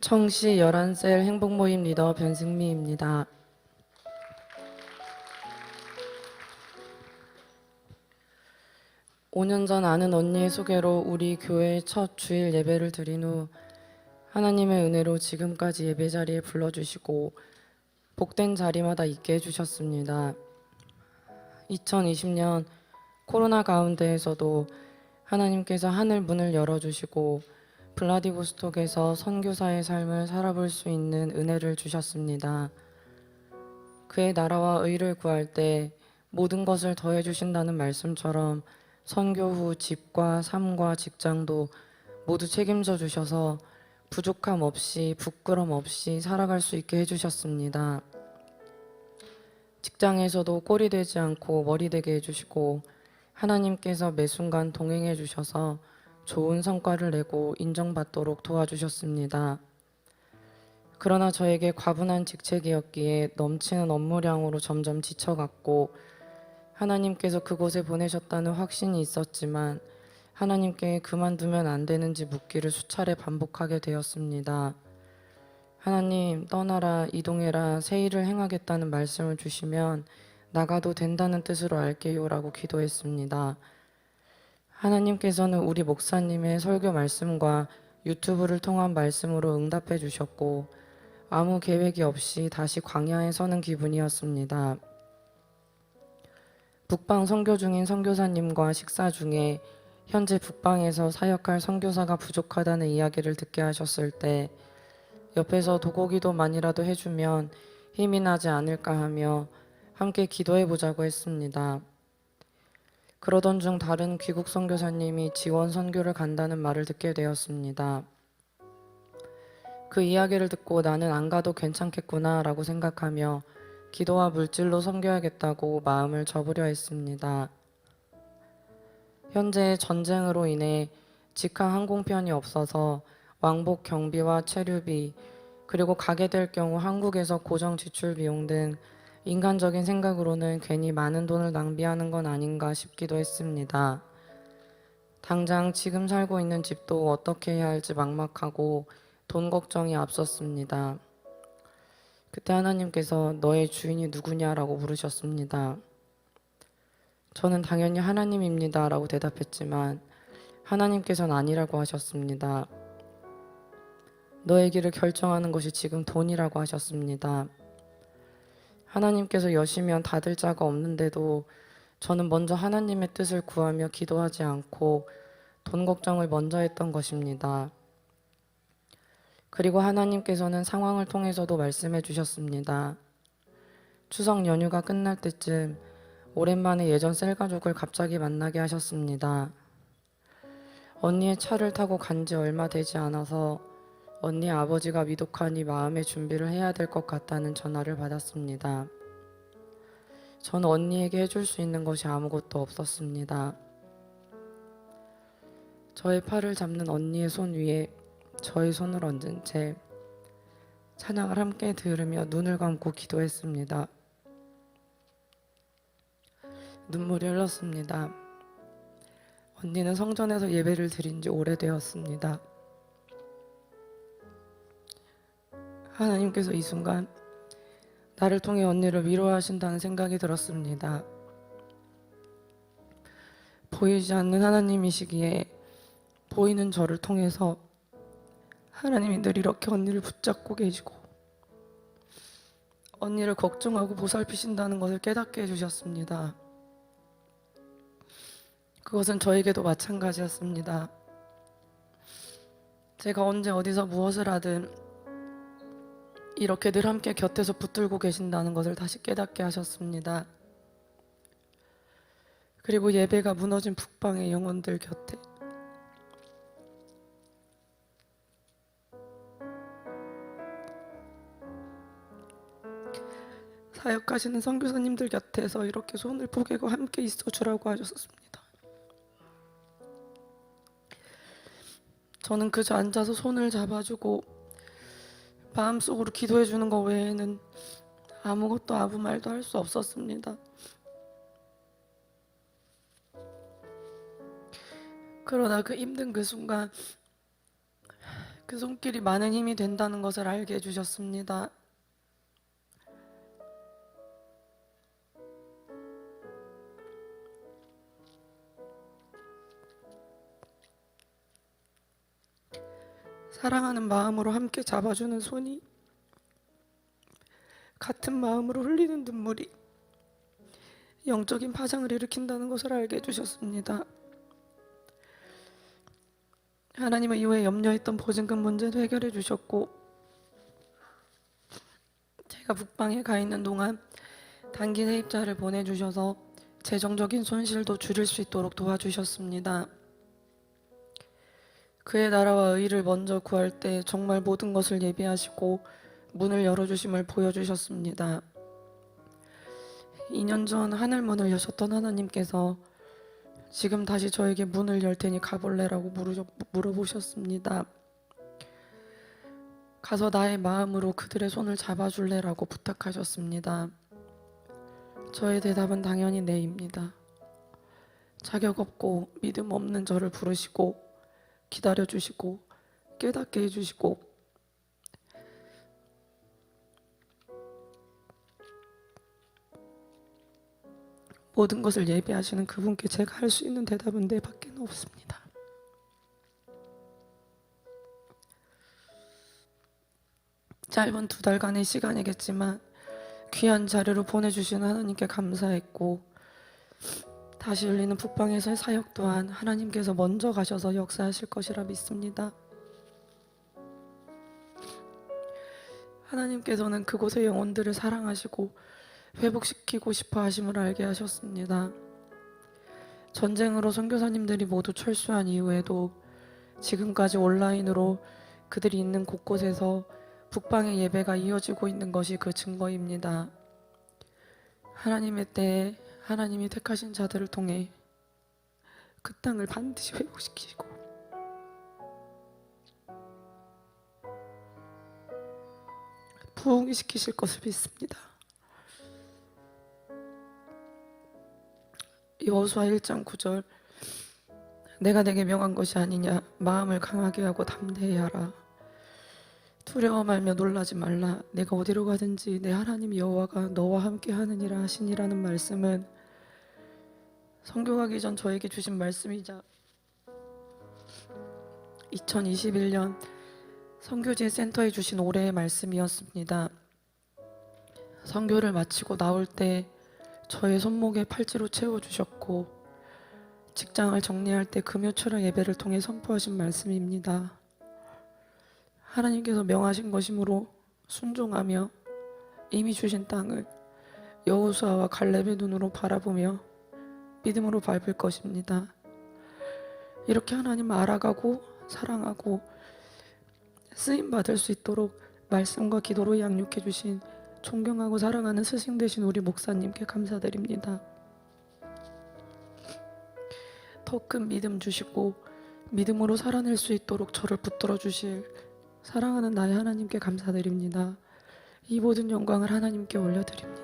청시 11셀 행복모임 리더 변승미입니다. 오 년 전 아는 언니의 소개로 우리 교회 첫 주일 예배를 드린 후 하나님의 은혜로 지금까지 예배 자리에 불러주시고 복된 자리마다 있게 해주셨습니다. 2020년 코로나 가운데에서도 하나님께서 하늘 문을 열어주시고 블라디보스톡에서 선교사의 삶을 살아볼 수 있는 은혜를 주셨습니다. 그의 나라와 의를 구할 때 모든 것을 더해 주신다는 말씀처럼 선교 후 집과 삶과 직장도 모두 책임져 주셔서 부족함 없이 부끄럼 없이 살아갈 수 있게 해 주셨습니다. 직장에서도 꼴이 되지 않고 머리 되게 해 주시고 하나님께서 매 순간 동행해 주셔서 좋은 성과를 내고 인정받도록 도와주셨습니다. 그러나 저에게 과분한 직책이었기에 넘치는 업무량으로 점점 지쳐갔고 하나님께서 그곳에 보내셨다는 확신이 있었지만 하나님께 그만두면 안 되는지 묻기를 수차례 반복하게 되었습니다. 하나님 떠나라 이동해라 새 일을 행하겠다는 말씀을 주시면 나가도 된다는 뜻으로 알게요라고 기도했습니다. 하나님께서는 우리 목사님의 설교 말씀과 유튜브를 통한 말씀으로 응답해 주셨고 아무 계획이 없이 다시 광야에 서는 기분이었습니다. 북방 선교 중인 선교사님과 식사 중에 현재 북방에서 사역할 선교사가 부족하다는 이야기를 듣게 하셨을 때 옆에서 도고기도만이라도 해주면 힘이 나지 않을까 하며 함께 기도해 보자고 했습니다. 그러던 중 다른 귀국 선교사님이 지원 선교를 간다는 말을 듣게 되었습니다. 그 이야기를 듣고 나는 안 가도 괜찮겠구나 라고 생각하며 기도와 물질로 섬겨야겠다고 마음을 접으려 했습니다. 현재 전쟁으로 인해 직항 항공편이 없어서 왕복 경비와 체류비 그리고 가게 될 경우 한국에서 고정 지출 비용 등 인간적인 생각으로는 괜히 많은 돈을 낭비하는 건 아닌가 싶기도 했습니다. 당장 지금 살고 있는 집도 어떻게 해야 할지 막막하고 돈 걱정이 앞섰습니다. 그때 하나님께서 너의 주인이 누구냐라고 물으셨습니다. 저는 당연히 하나님입니다 라고 대답했지만 하나님께서는 아니라고 하셨습니다. 너의 길을 결정하는 것이 지금 돈이라고 하셨습니다. 하나님께서 여시면 닫을 자가 없는데도 저는 먼저 하나님의 뜻을 구하며 기도하지 않고 돈 걱정을 먼저 했던 것입니다. 그리고 하나님께서는 상황을 통해서도 말씀해 주셨습니다. 추석 연휴가 끝날 때쯤 오랜만에 예전 셀 가족을 갑자기 만나게 하셨습니다. 언니의 차를 타고 간 지 얼마 되지 않아서 언니 아버지가 위독하니 마음의 준비를 해야 될 것 같다는 전화를 받았습니다. 저는 언니에게 해줄 수 있는 것이 아무것도 없었습니다. 저의 팔을 잡는 언니의 손 위에 저의 손을 얹은 채 찬양을 함께 들으며 눈을 감고 기도했습니다. 눈물이 흘렀습니다. 언니는 성전에서 예배를 드린 지 오래되었습니다. 하나님께서 이 순간 나를 통해 언니를 위로하신다는 생각이 들었습니다. 보이지 않는 하나님이시기에 보이는 저를 통해서 하나님이 늘 이렇게 언니를 붙잡고 계시고 언니를 걱정하고 보살피신다는 것을 깨닫게 해주셨습니다. 그것은 저에게도 마찬가지였습니다. 제가 언제 어디서 무엇을 하든 이렇게 늘 함께 곁에서 붙들고 계신다는 것을 다시 깨닫게 하셨습니다. 그리고 예배가 무너진 북방의 영혼들 곁에 사역하시는 선교사님들 곁에서 이렇게 손을 포개고 함께 있어 주라고 하셨습니다. 저는 그저 앉아서 손을 잡아주고 마음속으로 기도해 주는 것 외에는 아무것도 아무 말도 할 수 없었습니다. 그러나 그 힘든 그 순간 그 손길이 많은 힘이 된다는 것을 알게 해주셨습니다. 사랑하는 마음으로 함께 잡아주는 손이 같은 마음으로 흘리는 눈물이 영적인 파장을 일으킨다는 것을 알게 해주셨습니다. 하나님은 이후에 염려했던 보증금 문제도 해결해 주셨고 제가 북방에 가 있는 동안 단기 세입자를 보내주셔서 재정적인 손실도 줄일 수 있도록 도와주셨습니다. 그의 나라와 의를 먼저 구할 때 정말 모든 것을 예비하시고 문을 열어주심을 보여주셨습니다. 2년 전 하늘문을 여셨던 하나님께서 지금 다시 저에게 문을 열 테니 가볼래라고 물어보셨습니다. 가서 나의 마음으로 그들의 손을 잡아줄래라고 부탁하셨습니다. 저의 대답은 당연히 네입니다. 자격 없고 믿음 없는 저를 부르시고 기다려 주시고 깨닫게 해 주시고 모든 것을 예비하시는 그분께 제가 할 수 있는 대답은 네 밖에 없습니다. 짧은 두 달간의 시간이겠지만 귀한 자료를 보내주신 하나님께 감사했고 다시 열리는 북방에서의 사역 또한 하나님께서 먼저 가셔서 역사하실 것이라 믿습니다. 하나님께서는 그곳의 영혼들을 사랑하시고 회복시키고 싶어 하심을 알게 하셨습니다. 전쟁으로 선교사님들이 모두 철수한 이후에도 지금까지 온라인으로 그들이 있는 곳곳에서 북방의 예배가 이어지고 있는 것이 그 증거입니다. 하나님의 때에 하나님이 택하신 자들을 통해 그 땅을 반드시 회복시키시고. 부흥이 시키실 것을 믿습니다. 여호수아 1장 9절 내가 내게 명한 것이 아니냐? 마음을 강하게 하고 담대히 하라. 두려워 말며 놀라지 말라. 내가 어디로 가든지 내 하나님 여호와가 너와 함께 하느니라 하시니라는 말씀은 선교 가기 전 저에게 주신 말씀이자 2021년 선교지 센터에 주신 올해의 말씀이었습니다. 선교를 마치고 나올 때 저의 손목에 팔찌로 채워주셨고 직장을 정리할 때 금요초랑 예배를 통해 선포하신 말씀입니다. 하나님께서 명하신 것이므로 순종하며 이미 주신 땅을 여호수아와 갈렙의 눈으로 바라보며 믿음으로 밟을 것입니다. 이렇게 하나님 알아가고 사랑하고 쓰임 받을 수 있도록 말씀과 기도로 양육해 주신 존경하고 사랑하는 스승 되신 우리 목사님께 감사드립니다. 더 큰 믿음 주시고 믿음으로 살아낼 수 있도록 저를 붙들어 주실 사랑하는 나의 하나님께 감사드립니다. 이 모든 영광을 하나님께 올려드립니다.